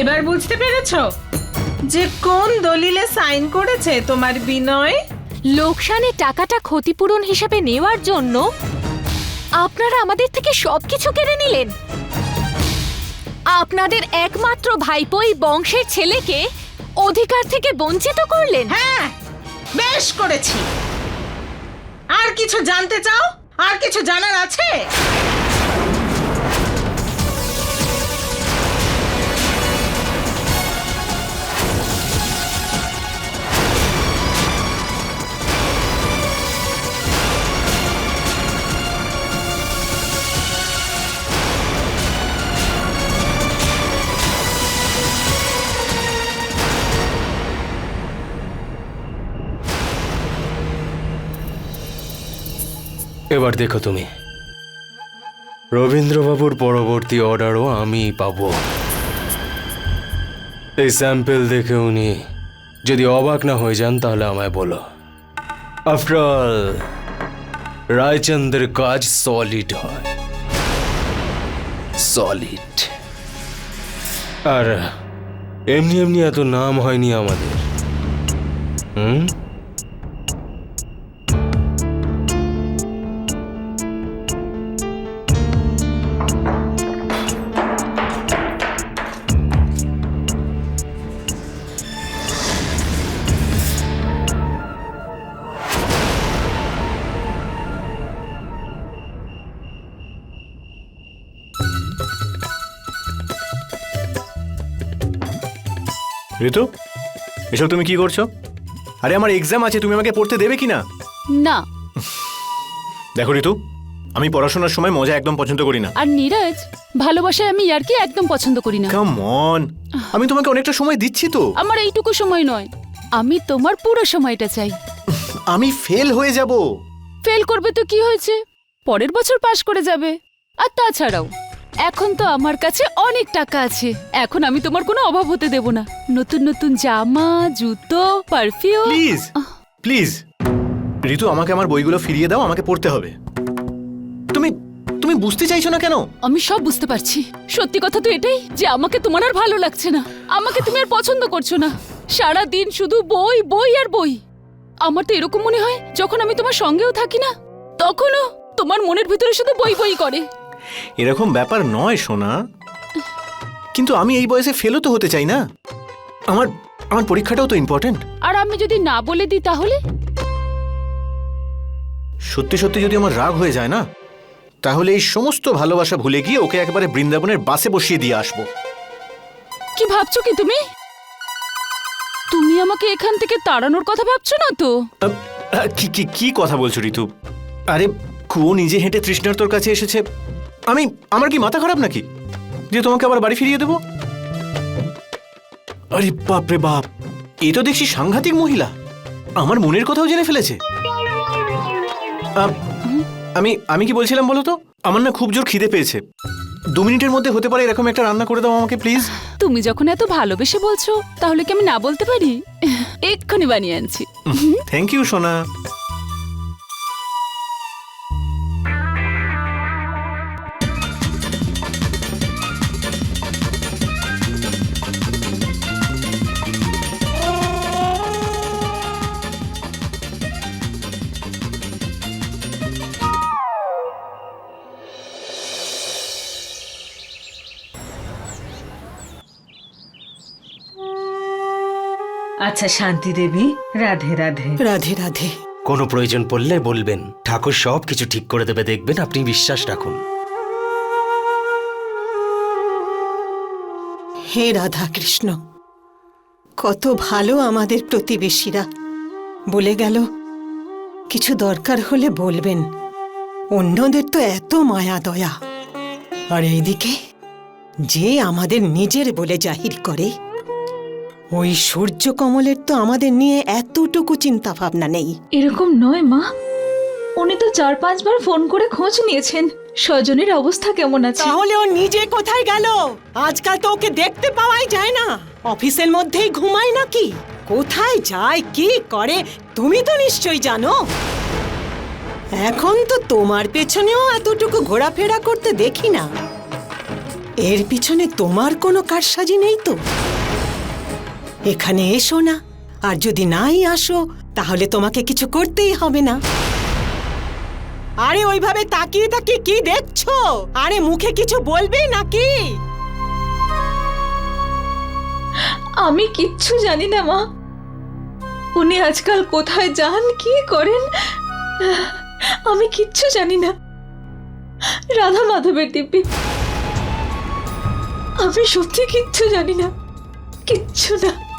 এবার বুঝতে পেরেছ যে কোন দলিলে সাইন করেছে তোমার বিনয়? লোকসানে টাকাটা ক্ষতিপূরণ হিসেবে নেওয়ার জন্য আপনারা আমাদের থেকে সবকিছু কেড়ে নিলেন। আপনাদের একমাত্র ভাইপোই বংশের ছেলেকে অধিকার থেকে বঞ্চিত করলেন। হ্যাঁ বেশ করেছি। আর কিছু জানতে চাও? আর কিছু জানার আছে? এবার দেখো তুমি। রবীন্দ্রবাবুর পরবর্তী অর্ডারও আমি পাবো। এই স্যাম্পেল দেখে উনি যদি অবাক না হয়ে যান, তাহলে আমায় বলো। আফটার অল রায়চন্দ্রের কাজ সলিড হয়। সলিড আর এমনি এমনি এত নাম হয়নি আমাদের। হুম? ঋতু এসব তুমি কি করছ? আরে আমার এক্সাম আছে তুমি আমাকে পড়তে দেবে কি না। না দেখো ঋতু আমি পড়াশোনার সময় মজা একদম পছন্দ করি না। আর নীরজ ভালোবাসায় আমি ইয়ার্কি একদম পছন্দ করি না। কাম অন আমি তোমাকে অনেকটা সময় দিচ্ছি তো। আমার এইটুকু সময় নয়। আমি তোমার পুরো সময়টা চাই। আমি ফেল হয়ে যাব। ফেল করবে তো কি হয়েছে? পরের বছর পাশ করে যাবে। আর তাছাড়াও এখন তো আমার কাছে অনেক টাকা আছে। এখন আমি তোমার কোনো অভাব হতে দেব না। নতুন নতুন জামা জুতো পারফিউম প্লিজ প্লিজ। ঋতু আমাকে আমার বইগুলো ফিরিয়ে দাও আমাকে পড়তে হবে। তুমি তুমি বুঝতে চাইছো না কেন? আমি সব বুঝতে পারছি। সত্যি কথা তো এটাই যে আমাকে তোমার আর ভালো লাগছে না। আমাকে তুমি আর পছন্দ করছ না। সারা দিন শুধু বই বই আর বই। আমার তো এরকম মনে হয় যখন আমি তোমার সঙ্গেও থাকি না তখনও তোমার মনের ভিতরে শুধু বই বই করে। এরকম ব্যাপার নয় সোনা। কিন্তু আমি এই বয়সে ফেলও তো হতে চাই না। আমার আমার পরীক্ষাটাও তো ইম্পর্ট্যান্ট আর আমি যদি না বলে দিই তাহলে? সত্যি সত্যি যদি আমার রাগ হয়ে যায় না তাহলে এই সমস্ত ভালোবাসা ভুলে গিয়ে ওকে একেবারে বৃন্দাবনের বাসে বসিয়ে দিয়ে আসব। কি ভাবছ কি তুমি? তুমি আমাকে এখান থেকে তাড়ানোর কথা ভাবছ না তো? কি কি কি কথা বলছো ঋতু? আরে কুয়ো নিজে হেঁটে তৃষ্ণার তোর কাছে এসেছে। আমি আমার কি মাথা খারাপ নাকি? যে তোমাকে আবার বাড়ি ফিরিয়ে দেবো? আরে বাপ রে বাপ এ তো দেখছি সাংঘাতিক মহিলা। আমার মনের কথাও জেনে ফেলেছে। আমি আমি কি বলছিলাম বলো তো? আমার না খুব জোর খিদে পেয়েছে। দু মিনিটের মধ্যে হতে পারে এরকম একটা রান্না করে দাও আমাকে প্লিজ। তুমি যখন এত ভালোবেসে বলছো তাহলে কি আমি না বলতে পারি? এক্ষুনি বানিয়ে আনছি। থ্যাংক ইউ সোনা। আচ্ছা শান্তি দেবী রাধে রাধে। রাধে রাধে। কোনো প্রয়োজন পড়লে বলবেন। ঠাকুর সব কিছু ঠিক করে দেবে দেখবেন আপনি বিশ্বাস রাখুন। হে রাধা কৃষ্ণ কত ভালো আমাদের প্রতিবেশীরা। বলে গেল কিছু দরকার হলে বলবেন। অন্যদের তো এত মায়া দয়া। আর এইদিকে যে আমাদের নিজের বলে জাহির করে ওই সূর্য কমলের তো আমাদের নিয়ে এতটুকু চিন্তা ভাবনা নেই। এরকম নয় মা। উনি তো চার পাঁচবার ফোন করে খোঁজ নিয়েছেন। স্বজনের অবস্থা কেমন আছে? তাহলে ও নিজে কোথায় গেল? আজকাল তো ওকে দেখতে পাওয়াই যায় না। অফিসের মধ্যেই ঘুমায় নাকি? কোথায় যায় কি করে তুমি তো নিশ্চয়ই জানো। এখন তো তোমার পেছনেও এতটুকু ঘোরাফেরা করতে দেখি না। এর পিছনে তোমার কোনো কারসাজি নেই তো? এখানে এসো না। আর যদি নাই আসো, তাহলে তোমাকে কিছু করতেই হবে না। আরে ওইভাবে তাকিয়ে তাকিয়ে কি দেখছ? আরে মুখে কিছু বলবে নাকি? আমি কিচ্ছু জানি না, মা। উনি আজকাল কোথায় যান, কি করেন? আমি কিচ্ছু জানি না। রাধা মাধবের দিব্যি। আমি সত্যি কিচ্ছু জানি না। কিচ্ছু না।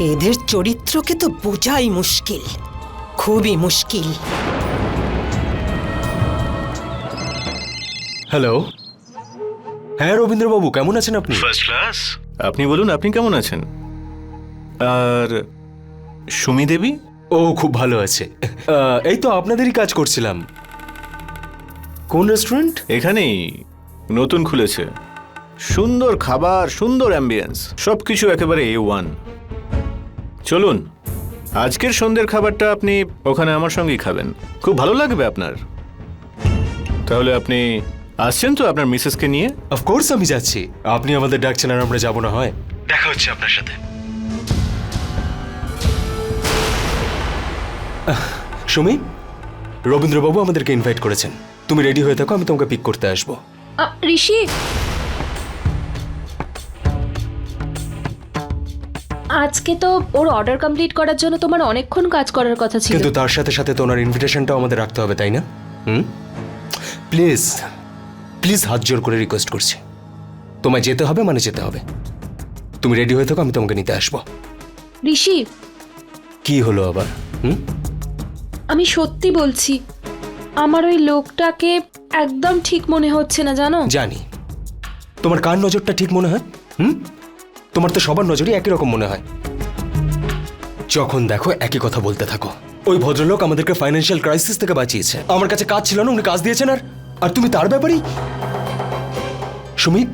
এদের চরিত্রকে তো বোঝাই মুশকিল খুবই মুশকিল। হ্যালো? হ্যাঁ রবীন্দ্রবাবু কেমন আছেন আপনি? ফার্স্ট ক্লাস আপনি বলুন আপনি কেমন আছেন? আর সুমি দেবী? ও খুব ভালো আছে। এই তো আপনাদেরই কাজ করছিলাম। কোন রেস্টুরেন্ট? এখানেই নতুন খুলেছে। সুন্দর খাবার সুন্দর অ্যাম্বিয়েন্স সব কিছু একেবারে এ ওয়ান চলুন আজকের সন্ধ্যের খাবারটা আপনি ওখানে আমার সঙ্গেই খাবেন। খুব ভালো লাগবে আপনার। তাহলে আপনি আসছেন তো আপনার মিসেসকে নিয়ে? অফকোর্স আমি যাচ্ছি। আপনি আমাদের ডাকছেন আর আমরা যাব না হয়? দেখা হচ্ছে আপনার সাথে। সুমি রবীন্দ্রবাবু আমাদেরকে ইনভাইট করেছেন। তুমি রেডি হয়ে থাকো আমি তোমাকে পিক করতে আসব। ঋষি আজকে তো ওর অর্ডার কমপ্লিট করার জন্য তোমার অনেকক্ষণ কাজ করার কথা ছিল। কিন্তু তার সাথে সাথে তো ওনার ইনভিটেশনটাও আমাদের রাখতে হবে তাই না? হুম? প্লিজ প্লিজ হাত জোর করে রিকোয়েস্ট করছি। তোমায় যেতে হবে মানে যেতে হবে। তুমি রেডি হয়ে থাকো আমি তোমাকে নিতে আসব। ঋষি! কি হলো আবার? হুম? আমি সত্যি বলছি আমার ওই লোকটাকে একদম ঠিক মনে হচ্ছে না জানো? জানি। তোমার কার নজরটা ঠিক মনে হয়? হুম? তোমার তো সবার নজরই একই রকম মনে হয়। যখন দেখো একই কথা বলতে থাকো। ওই ভদ্রলোক আমাদেরকে ফাইন্যান্সিয়াল ক্রাইসিস থেকে বাঁচিয়েছে। আমার কাছে কাজ ছিল না, উনি কাজ দিয়েছেন আর আর তুমি তার ব্যাপারেই সুমিত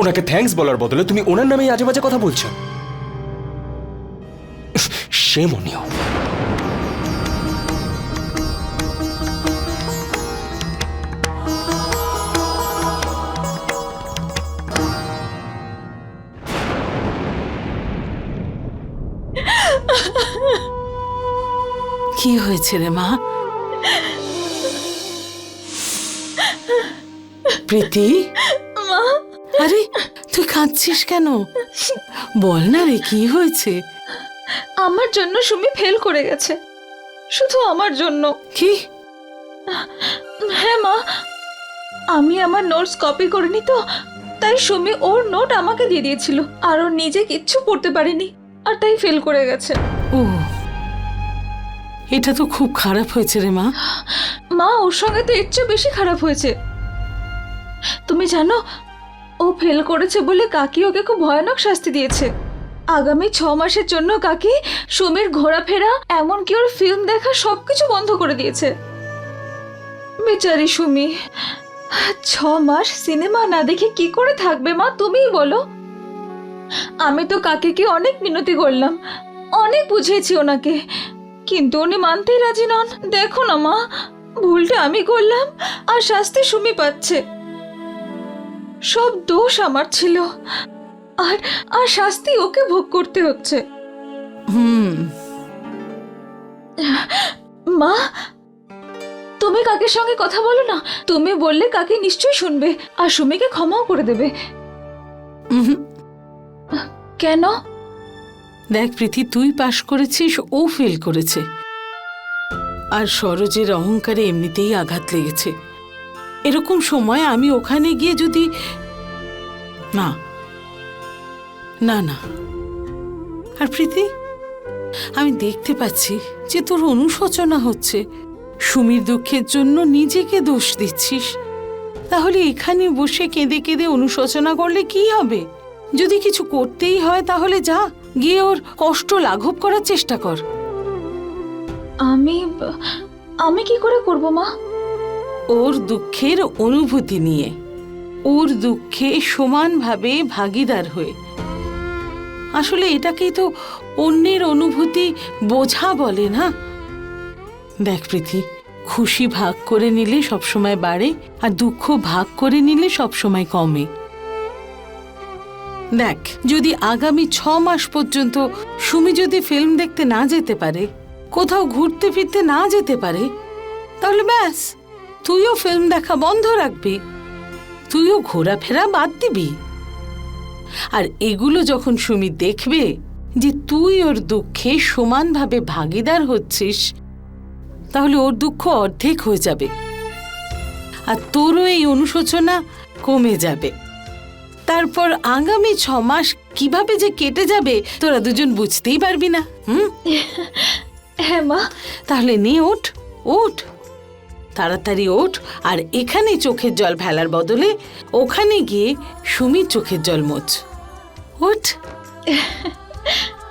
ওনাকে থ্যাঙ্কস বলার বদলে তুমি ওনার নামেই আজে বাজে কথা বলছো। সে মনিও কি হয়েছে রে মা? প্রীতি? আরে তুই কাঁদছিস কেন? বল না রে কি হয়েছে? আমার জন্য সুমি ফেল করে গেছে। শুধু আমার জন্য। কি? হ্যাঁ মা আমি আমার নোটস কপি করিনি তো তাই সুমি ওর নোট আমাকে দিয়ে দিয়েছিল আর ও নিজে কিচ্ছু পড়তে পারেনি আর তাই ফেল করে গেছে। ও এটা তো খুব খারাপ হয়েছে রে মা। মা, ওর সঙ্গে তো এর চেয়ে বেশি খারাপ হয়েছে। তুমি জানো, ও ফেল করেছে বলে কাকি ওকে খুব ভয়ানক শাস্তি দিয়েছে। আগামী ছ মাসের জন্য কাকি সুমির ঘোরাফেরা, এমনকি ওর ফিল্ম দেখা সবকিছু বন্ধ করে দিয়েছে। বেচারি সুমি, ছ মাস সিনেমা না দেখে কি করে থাকবে মা, তুমিই বলো। আমি তো কাকিকে অনেক মিনতি করলাম, অনেক বুঝিয়েছি ওনাকে। কিন্তু উনি মানতেই রাজি নন। দেখো না মা ভুলটা আমি করলাম আর শাস্তি সুমি পাচ্ছে। সব দোষ আমার ছিল। আর আর শাস্তি ওকে ভোগ করতে হচ্ছে। হুম। মা তুমি কাকের সঙ্গে কথা বলো না? তুমি বললে কাকে নিশ্চয়ই শুনবে আর সুমিকে ক্ষমাও করে দেবে। কেন? দেখ প্রীতি, তুই পাশ করেছিস, ও ফেল করেছে। আর সরোজের অহংকারে এমনিতেই আঘাত লেগেছে। এরকম সময় আমি ওখানে গিয়ে যদি না। না না। আর প্রীতি, আমি দেখতে পাচ্ছি যে তোর অনুশোচনা হচ্ছে। সুমির দুঃখের জন্য নিজেকে দোষ দিচ্ছিস। তাহলে এখানে বসে কেঁদে কেঁদে অনুশোচনা করলে কি হবে? যদি কিছু করতেই হয় তাহলে যা। গিয়ে ওর কষ্ট লাঘব করার চেষ্টা কর। আমি আমি কি করে করব মা? ওর দুঃখের অনুভূতি নিয়ে। ওর দুঃখে সমানভাবে ভাগিদার হয়ে। আসলে এটাকেই তো অন্যের অনুভূতি বোঝা বলে না? দেখ প্রীতি খুশি ভাগ করে নিলে সবসময় বাড়ে আর দুঃখ ভাগ করে নিলে সবসময় কমে। দেখ, যদি আগামী ছ মাস পর্যন্ত সুমি যদি ফিল্ম দেখতে না যেতে পারে, কোথাও ঘুরতে ফিরতে না যেতে পারে, তাহলে ব্যাস, তুইও ফিল্ম দেখা বন্ধ রাখবি, তুইও ঘোরাফেরা বাদ দিবি। আর এগুলো যখন সুমি দেখবে যে তুই ওর দুঃখে সমানভাবে ভাগিদার হচ্ছিস, তাহলে ওর দুঃখ অর্ধেক হয়ে যাবে। আর তোরও এই অনুশোচনা কমে যাবে। তারপর আগামী ছ মাস কীভাবে যে কেটে যাবে তোরা দুজন বুঝতেই পারবি না হুম? হ্যাঁ মা। তাহলে নে ওঠ ওঠ। তাড়াতাড়ি ওঠ আর এখানে চোখের জল ফেলার বদলে ওখানে গিয়ে সুমির চোখের জল মোচ। ওঠ।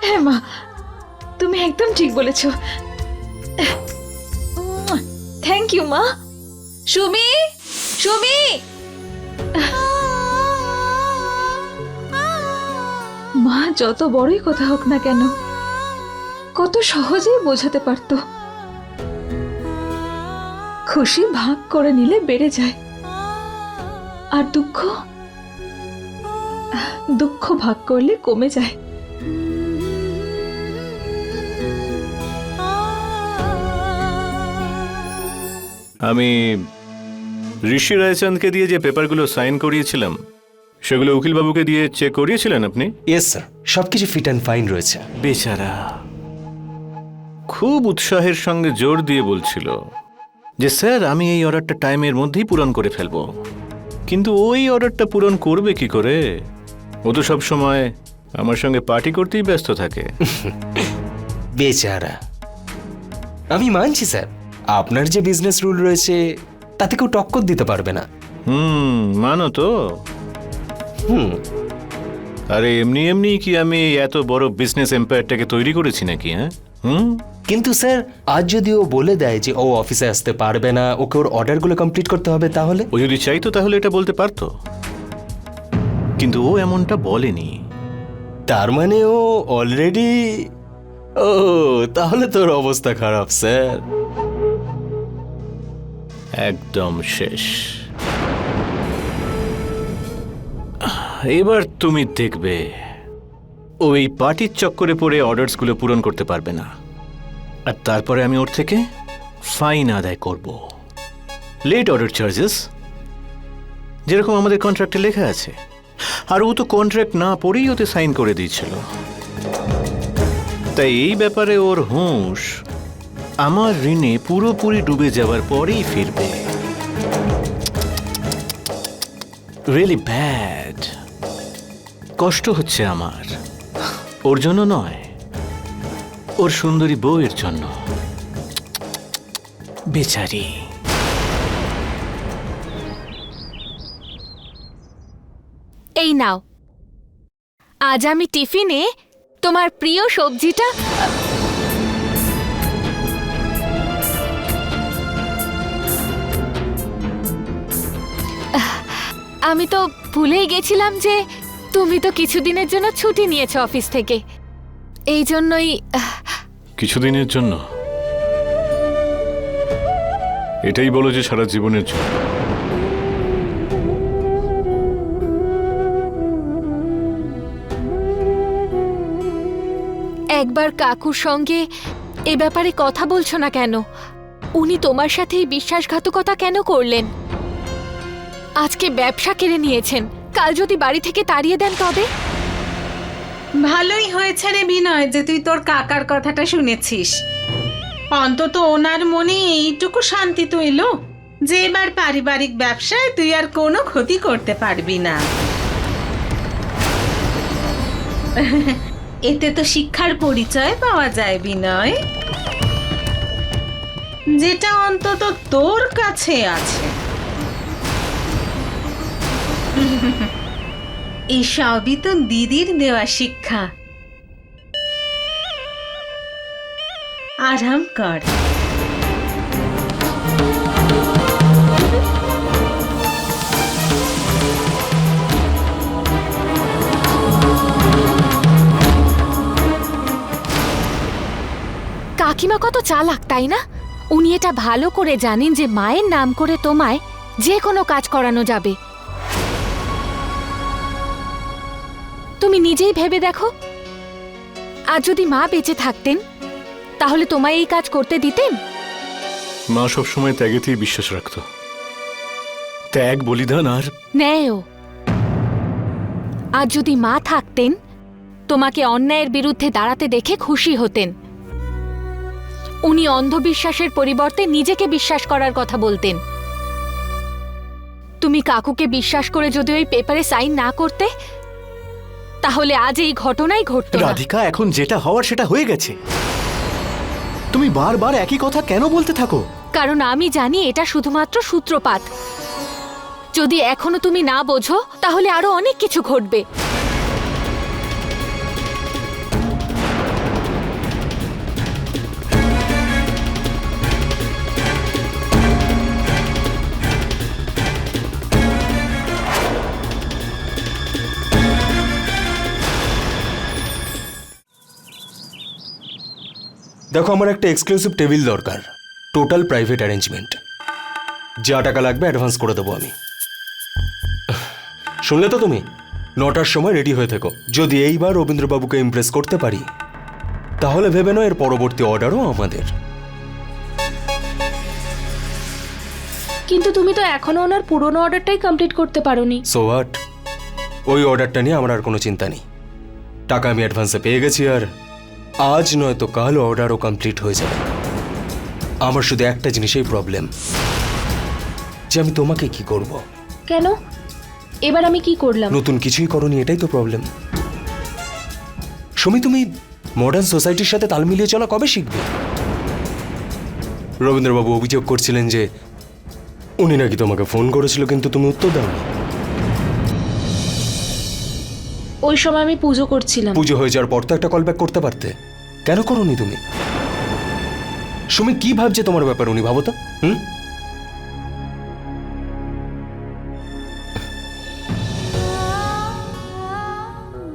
হ্যাঁ মা। তুমি একদম ঠিক বলেছ। থ্যাংক ইউ মা। সুমি সুমি। মা, যত বড়ই কথা হোক না কেন, কত সহজেই বোঝাতে পারতো। খুশি ভাগ করে নিলে বেড়ে যায়। আর দুঃখ দুঃখ ভাগ করলে কমে যায়। আমি ঋষি রায়চাঁদকে দিয়ে যে পেপারগুলো সাইন করিয়েছিলাম সেগুলো উকিলবাবুকে দিয়ে চেক করিয়েছিলেন আপনি? ইয়েস স্যার সবকিছু ফিট অ্যান্ড ফাইন রয়েছে। বেচারা খুব উৎসাহের সঙ্গে জোর দিয়ে বলছিল যে স্যার আমি এই অর্ডারটা টাইমের মধ্যেই পূরণ করে ফেলব। কিন্তু ওই অর্ডারটা পূরণ করবে কি করে? ও তো সব সময় আমার সঙ্গে পার্টি করতেই ব্যস্ত থাকে। বেচারা। আমি মানছি স্যার। আপনার যে বিজনেস রুল রয়েছে তাতে কেউ টক্কর দিতে পারবে না। হুম মানো তো। হুম। আরে এমনি এমনি কি আমি এই এত বড় বিজনেস এম্পায়ারটাকে তৈরি করেছি নাকি হ্যাঁ? হুম? কিন্তু স্যার আজ যদি ও বলে দেয় যে ও অফিসে আসতে পারবে না ওকে ওর অর্ডারগুলো কমপ্লিট করতে হবে তাহলে? ও যদি চাইতো তাহলে এটা বলতে পারতো। কিন্তু ও এমনটা বলেনি। তার মানে ও অলরেডি ও তাহলে তোর অবস্থা খারাপ স্যার। একদম শেষ। এবার তুমি দেখবে। ও এই পার্টির চক্করে পড়ে অর্ডারসগুলো পূরণ করতে পারবে না। আর তারপরে আমি ওর থেকে ফাইন আদায় করব। লেট অর্ডার চার্জেস যেরকম আমাদের কন্ট্রাক্টে লেখা আছে। আর ও তো কন্ট্রাক্ট না পড়েই ওতে সাইন করে দিয়েছিল। তাই এই ব্যাপারে ওর হুঁশ আমার ঋণে পুরোপুরি ডুবে যাওয়ার পরেই ফিরবে। রিয়েলি ব্যাড কষ্ট হচ্ছে আমার। ওর জন্য নয়, ওর সুন্দরী বউয়ের জন্য। বেচারি। এই নাও। আজ আমি টিফিনে তোমার প্রিয় সবজিটা আমি তো ভুলেই গেছিলাম যে তুমি তো কিছুদিনের জন্য ছুটি নিয়েছো অফিস থেকে। এই জন্যই কিছুদিনের জন্য? এটাই বলো যে সারা জীবনের জন্য। একবার কাকুর সঙ্গে এ ব্যাপারে কথা বলছো না কেন? উনি তোমার সাথে এই বিশ্বাসঘাতকতা কেন করলেন? আজকে ব্যবসা কেড়ে নিয়েছেন। কাল যদি বাড়ি থেকে তাড়িয়ে দেন তবে? ভালোই হয়েছে রে বিনয় যে তুই তোর কাকার কথাটা শুনেছিস। অন্তত ওনার মনে এইটুকু শান্তি তো এলো যে এবার পারিবারিক ব্যবসায় তুই আর কোনো ক্ষতি করতে পারবি না। এতে তো শিক্ষার পরিচয় পাওয়া যায় বিনয়। যেটা অন্তত তোর কাছে আছে। এই সবই তো দিদির দেওয়া শিক্ষা। আরাম কর। কাকিমা কত চালাক, তাই না? উনি এটা ভালো করে জানেন যে মায়ের নাম করে তোমায় যে কোনো কাজ করানো যাবে। তুমি নিজেই ভেবে দেখো। আর যদি মা বেঁচে থাকতেন তাহলে তোমায় এই কাজ করতে দিতেন? মা সবসময় ত্যাগেতেই বিশ্বাস রাখত। ত্যাগ বলিদান আর ন্যায়ও। আর যদি মা থাকতেন তোমাকে অন্যায়ের বিরুদ্ধে দাঁড়াতে দেখে খুশি হতেন। উনি অন্ধবিশ্বাসের পরিবর্তে নিজেকে বিশ্বাস করার কথা বলতেন। তুমি কাকুকে বিশ্বাস করে যদি ওই পেপারে সাইন না করতে তাহলে আজ এই ঘটনাই ঘটতো না। রাধিকা এখন যেটা হওয়ার সেটা হয়ে গেছে। তুমি বারবার একই কথা কেন বলতে থাকো? কারণ আমি জানি এটা শুধুমাত্র সূত্রপাত। যদি এখনও তুমি না বোঝো তাহলে আরও অনেক কিছু ঘটবে। দেখো আমার একটা এক্সক্লুসিভ টেবিল দরকার। টোটাল প্রাইভেট অ্যারেঞ্জমেন্ট যা টাকা লাগবে অ্যাডভান্স করে দেবো আমি। শুনলে তো তুমি? নটার সময় রেডি হয়ে থেকো। যদি এইবার রবীন্দ্রবাবুকে ইমপ্রেস করতে পারি তাহলে ভেবে নয় এর পরবর্তী অর্ডারও আমাদের। কিন্তু তুমি তো এখনও ওনার পুরনো অর্ডারটাই কমপ্লিট করতে পারোনি। সো হোয়াট ওই অর্ডারটা নিয়ে আমার আর কোনো চিন্তা নেই। টাকা আমি অ্যাডভান্সে পেয়ে গেছি আর আজ নয়তো কাল অর্ডারও কমপ্লিট হয়ে যাবে। আমার শুধু একটা জিনিসেই প্রবলেম যে আমি তোমাকে কি করব? কেন? এবার আমি কি করলাম? নতুন কিছুই করনি এটাই তো প্রবলেম সুমি তুমি মডার্ন সোসাইটির সাথে তাল মিলিয়ে চলা কবে শিখবে? রবীন্দ্রবাবু অভিযোগ করছিলেন যে উনি নাকি তোমাকে ফোন করেছিল কিন্তু তুমি উত্তর দাওনি। ওই সময় আমি পুজো করছিলাম। পুজো হয়ে যাওয়ার পর তো একটা কল ব্যাক করতে পারতে। কেন করনি তুমি? সুমি, কি ভাবছে তোমার ব্যাপার উনি, ভাবো তো, হুম?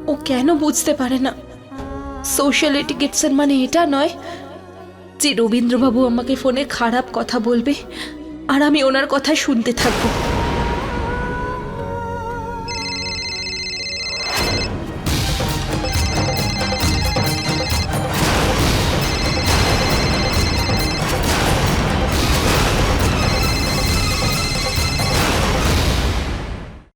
ও কেন বুঝতে পারে না? সোশ্যাল এটিকেটসের মানে এটা নয় যে রবীন্দ্রবাবু আমাকে ফোনে খারাপ কথা বলবে আর আমি ওনার কথা শুনতে থাকব।